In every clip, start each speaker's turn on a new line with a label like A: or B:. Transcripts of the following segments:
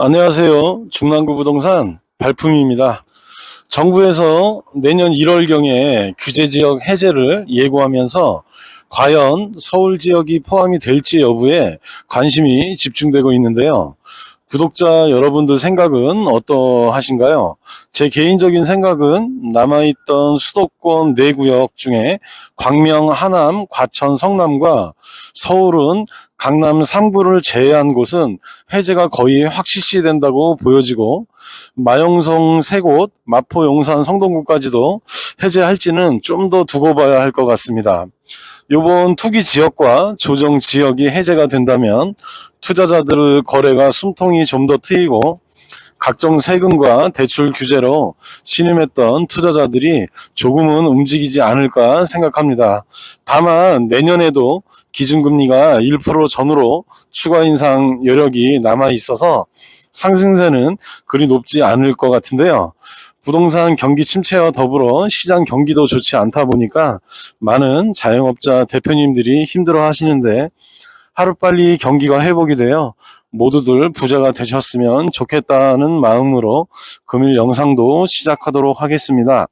A: 안녕하세요. 중랑구 부동산 발품입니다. 정부에서 내년 1월경에 규제 지역 해제를 예고하면서 과연 서울 지역이 포함이 될지 여부에 관심이 집중되고 있는데요. 구독자 여러분들 생각은 어떠하신가요? 제 개인적인 생각은 남아있던 수도권 네 구역 중에 광명, 하남, 과천, 성남과 서울은 강남 3구를 제외한 곳은 해제가 거의 확실시 된다고 보여지고 마영성 세 곳, 마포, 용산, 성동구까지도 해제할지는 좀 더 두고 봐야 할 것 같습니다. 이번 투기 지역과 조정 지역이 해제가 된다면 투자자들 거래가 숨통이 좀 더 트이고 각종 세금과 대출 규제로 신임했던 투자자들이 조금은 움직이지 않을까 생각합니다. 다만 내년에도 기준금리가 1% 전후로 추가 인상 여력이 남아 있어서 상승세는 그리 높지 않을 것 같은데요. 부동산 경기 침체와 더불어 시장 경기도 좋지 않다 보니까 많은 자영업자 대표님들이 힘들어 하시는데 하루빨리 경기가 회복이 되어 모두들 부자가 되셨으면 좋겠다는 마음으로 금일 영상도 시작하도록 하겠습니다.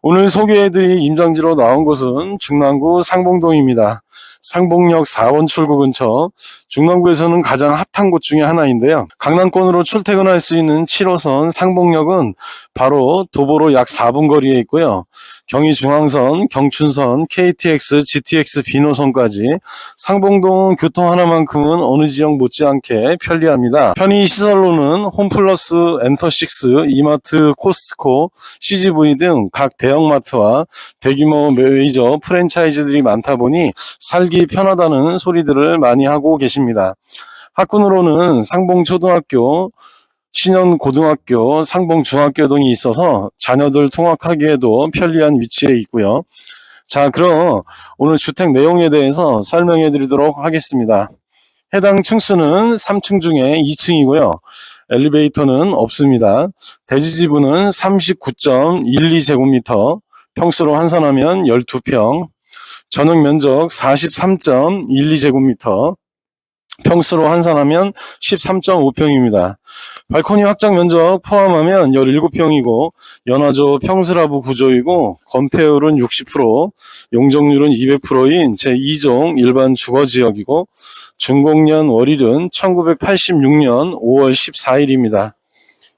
A: 오늘 소개해드릴 임장지로 나온 곳은 중랑구 상봉동입니다. 상봉역 4번 출구 근처 중랑구에서는 가장 핫한 곳 중에 하나인데요. 강남권으로 출퇴근할 수 있는 7호선 상봉역은 바로 도보로 약 4분 거리에 있고요. 경의중앙선, 경춘선, KTX, GTX 비노선까지 상봉동 교통 하나만큼은 어느 지역 못지않게 편리합니다. 편의 시설로는 홈플러스, 엔터식스, 이마트, 코스트코, CGV 등 각 대형마트와 대규모 메이저 프랜차이즈들이 많다 보니 살기 편하다는 소리들을 많이 하고 계십니다. 학군으로는 상봉초등학교, 신현고등학교, 상봉중학교 등이 있어서 자녀들 통학하기에도 편리한 위치에 있고요. 자, 그럼 오늘 주택 내용에 대해서 설명해 드리도록 하겠습니다. 해당 층수는 3층 중에 2층이고요. 엘리베이터는 없습니다. 대지 지분은 39.12제곱미터, 평수로 환산하면 12평, 전용 면적 43.12제곱미터, 평수로 환산하면 13.5평입니다. 발코니 확장 면적 포함하면 17평이고 연화조 평스라브 구조이고 건폐율은 60%, 용적률은 200%인 제2종 일반 주거지역이고 준공년 월일은 1986년 5월 14일입니다.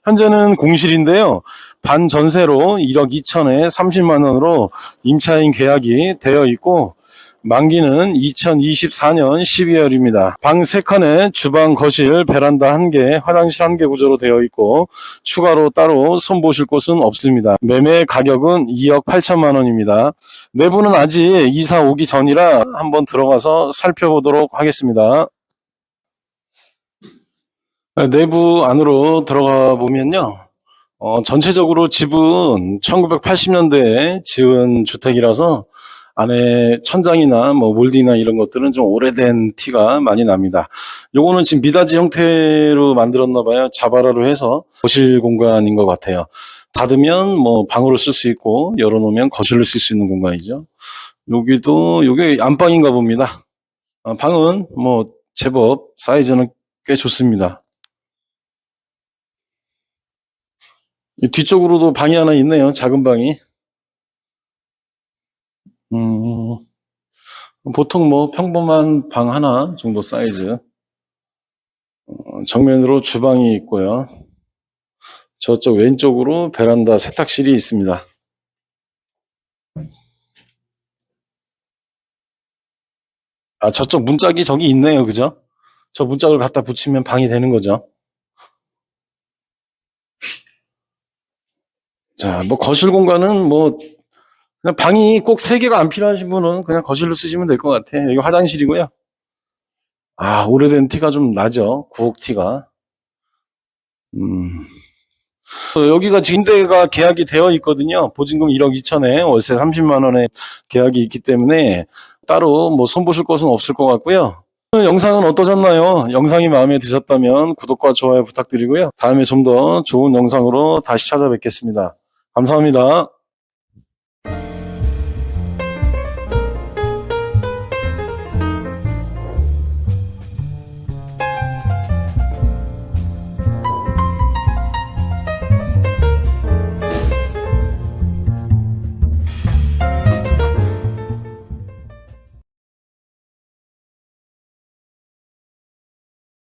A: 현재는 공실인데요. 반 전세로 1억 2천에 30만 원으로 임차인 계약이 되어 있고 만기는 2024년 12월입니다. 방 3칸에 주방, 거실, 베란다 1개, 화장실 1개 구조로 되어 있고 추가로 따로 손보실 곳은 없습니다. 매매 가격은 2억 8천만 원입니다. 내부는 아직 이사 오기 전이라 한번 들어가서 살펴보도록 하겠습니다. 네, 내부 안으로 들어가 보면요. 어, 전체적으로 집은 1980년대에 지은 주택이라서 안에 천장이나 뭐 몰디나 이런 것들은 좀 오래된 티가 많이 납니다. 요거는 지금 미닫이 형태로 만들었나 봐요. 자바라로 해서 거실 공간인 것 같아요. 닫으면 뭐 방으로 쓸 수 있고 열어놓으면 거실로 쓸 수 있는 공간이죠. 여기도 요게 안방인가 봅니다. 아, 방은 뭐 제법 사이즈는 꽤 좋습니다. 이 뒤쪽으로도 방이 하나 있네요. 작은 방이. 음, 보통 뭐 평범한 방 하나 정도 사이즈. 어, 정면으로 주방이 있고요. 저쪽 왼쪽으로 베란다 세탁실이 있습니다. 아, 저쪽 문짝이 저기 있네요. 그죠? 저 문짝을 갖다 붙이면 방이 되는 거죠. 자, 뭐 거실 공간은 뭐 그냥 방이 꼭 세 개가 안 필요하신 분은 그냥 거실로 쓰시면 될 것 같아요. 여기 화장실이고요. 아, 오래된 티가 좀 나죠. 구옥 티가. 음. 또 여기가 임대가 계약이 되어 있거든요. 보증금 1억 2천에 월세 30만 원에 계약이 있기 때문에 따로 뭐 손보실 것은 없을 것 같고요. 영상은 어떠셨나요? 영상이 마음에 드셨다면 구독과 좋아요 부탁드리고요. 다음에 좀 더 좋은 영상으로 다시 찾아뵙겠습니다. 감사합니다.